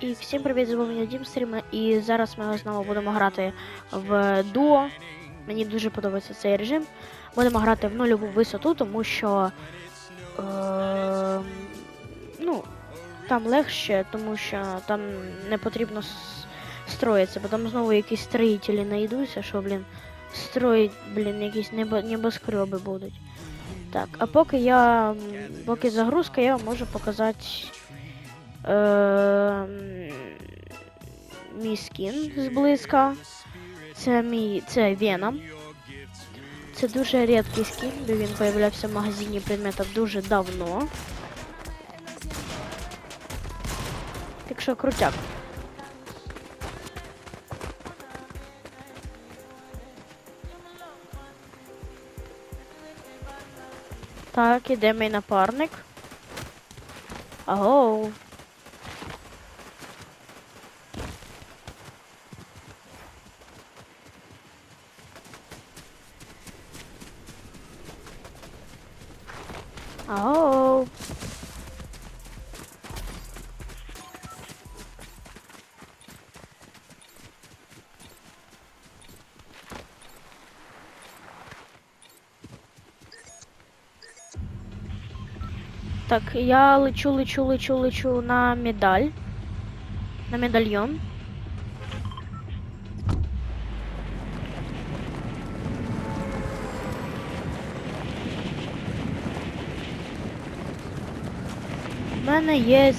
І всім привіт, з вами я Дім Стрім, і зараз ми знову будемо грати в дуо. Мені дуже подобається цей режим. Будемо грати в нульову висоту, тому що е, ну, там легше, тому що там не потрібно строїтися, бо там знову якісь строїтелі знайдуться, що, блін, строїть, блін, якісь небо, небоскреби будуть. Так, а поки я. Поки загрузка, я вам можу показати. Е, мій скін зблизька. Це мій. Це Веном. Це дуже рідкий скін, бо він появлявся в магазині предметів дуже давно. Так що крутяк. Так, іде мій напарник. Аго. Аго. Так, я лечу, лечу, лечу, лечу на медаль. На медальйон. Мене є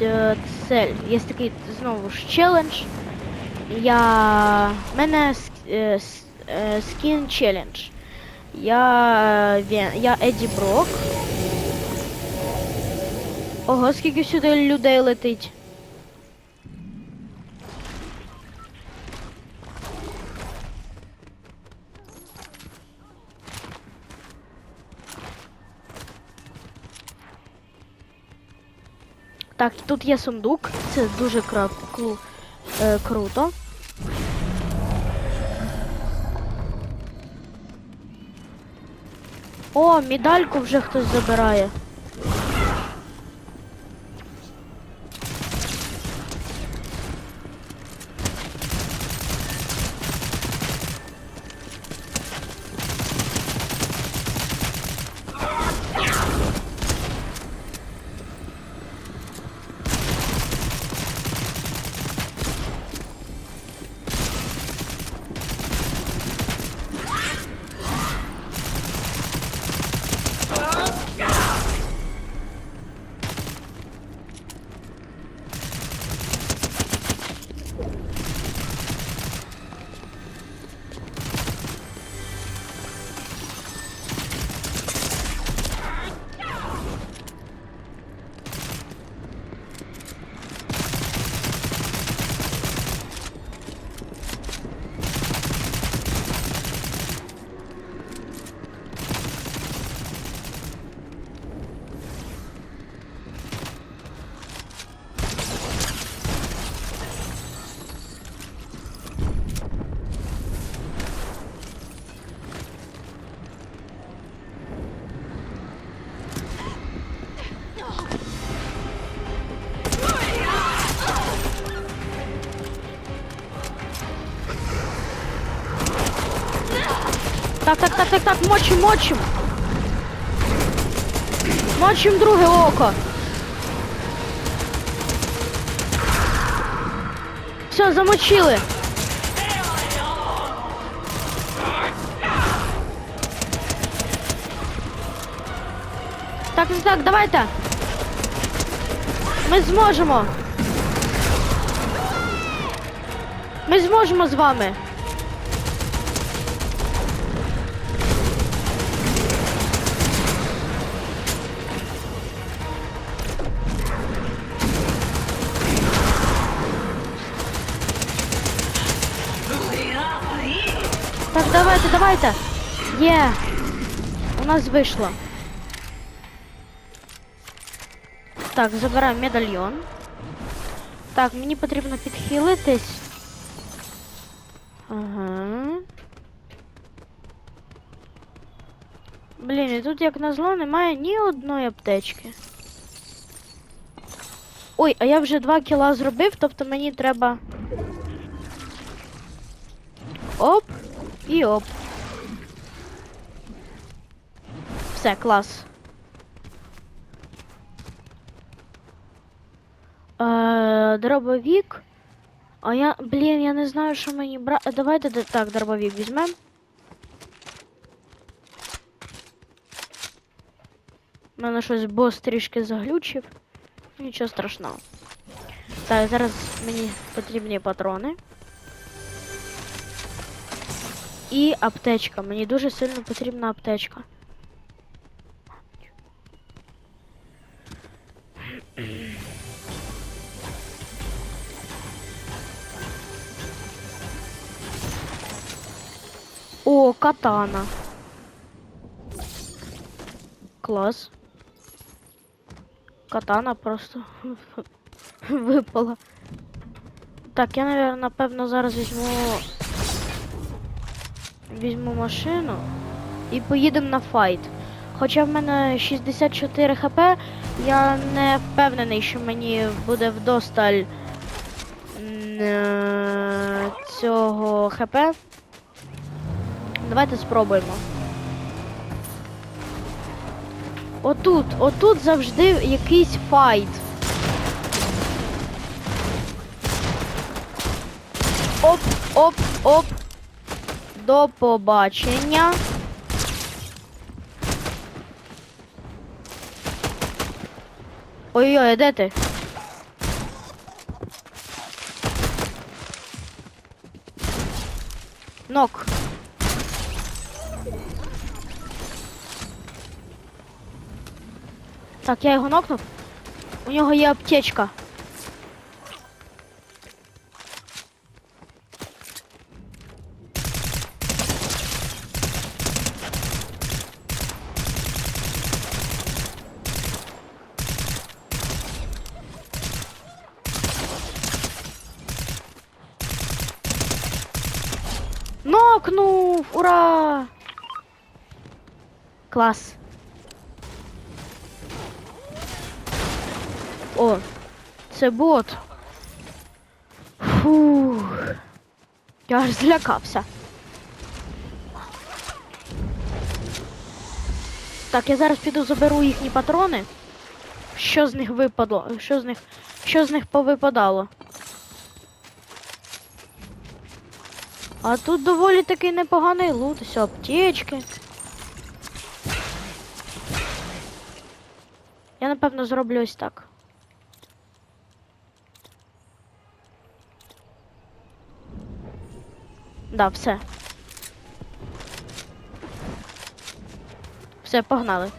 е, цель. Є такий знову ж челендж. Я. У мене е, е, скін челендж. Я. Я Еді Брок. Ого, скільки сюди людей летить. Так, тут є сундук. Це дуже кру... е, круто. О, медальку вже хтось забирає. Так, так, так, так, так, мочим, мочим. Мочим друге око. Все, замочили. Так, так, давайте. Ми зможемо. Ми зможемо з вами. Давайте, давайте. Є. У нас вийшло. Так, забираємо медальйон. Так, мені потрібно підхилитись. Ага. Блін, і тут як назло немає ні одної аптечки. Ой, а я вже 2 кіла зробив, тобто мені треба. Оп і оп. Все, клас. Е, дробовік. А я, блін, я не знаю, що мені брати. Давайте так, дробовік візьмемо. У мене щось бос трішки заглючив. Нічого страшного. Так, зараз мені потрібні патрони. І аптечка. Мені дуже сильно потрібна аптечка. О, катана. Клас. Катана просто випала. Так, я, наверное, напевно, зараз візьму. Візьму машину і поїдемо на файт. Хоча в мене 64 хп, я не впевнений, що мені буде вдосталь е, цього хп. Давайте спробуємо. Отут, отут завжди якийсь файт. Оп, оп, оп. До побачення. Ой-ой, а де ти? Нок. Так, я його нокнув. У нього є аптечка. Нокнув! Ура! Клас. О, це бот. Фух. Я аж злякався. Так, я зараз піду заберу їхні патрони. Що з них випадло? Що з них. Що з них повипадало? А тут доволі таки непоганий лут, ось аптечки. Я напевно зроблю ось так. Да, все. Все, погнали.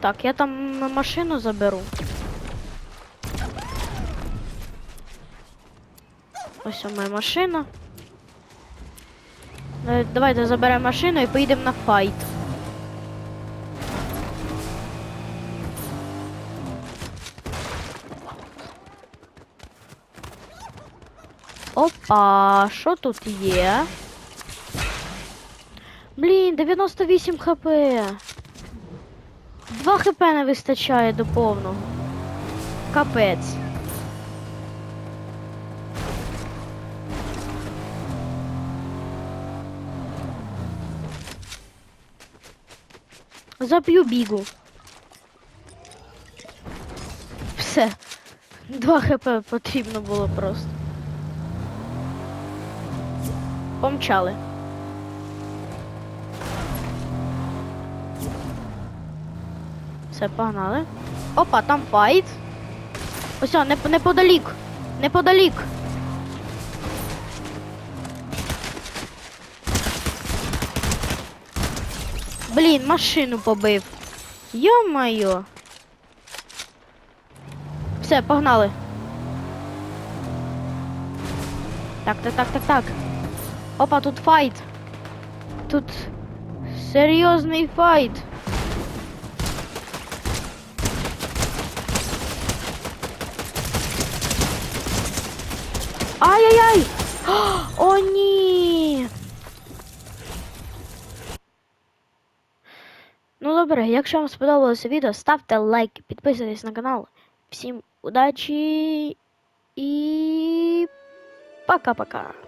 Так, я там машину заберу. Ось моя машина. Е, Давайте заберемо машину і поїдемо на файт. Опа, що тут є? Блін, 98 хп. 2 хп не вистачає до повного. Капець. Заб'ю бігу. Все. 2 хп потрібно було просто. Помчали. Все, погнали. Опа, там файт. Ось, неподалік. Неподалік. Блін, машину побив. Йо-моє. Все, погнали. Так, так, так, так, так. Опа, тут файт. Тут серйозний файт. Ай-яй-яй! добре, якщо вам сподобалося відео, ставте лайк, підписуйтесь на канал. Всім удачі і пока-пока!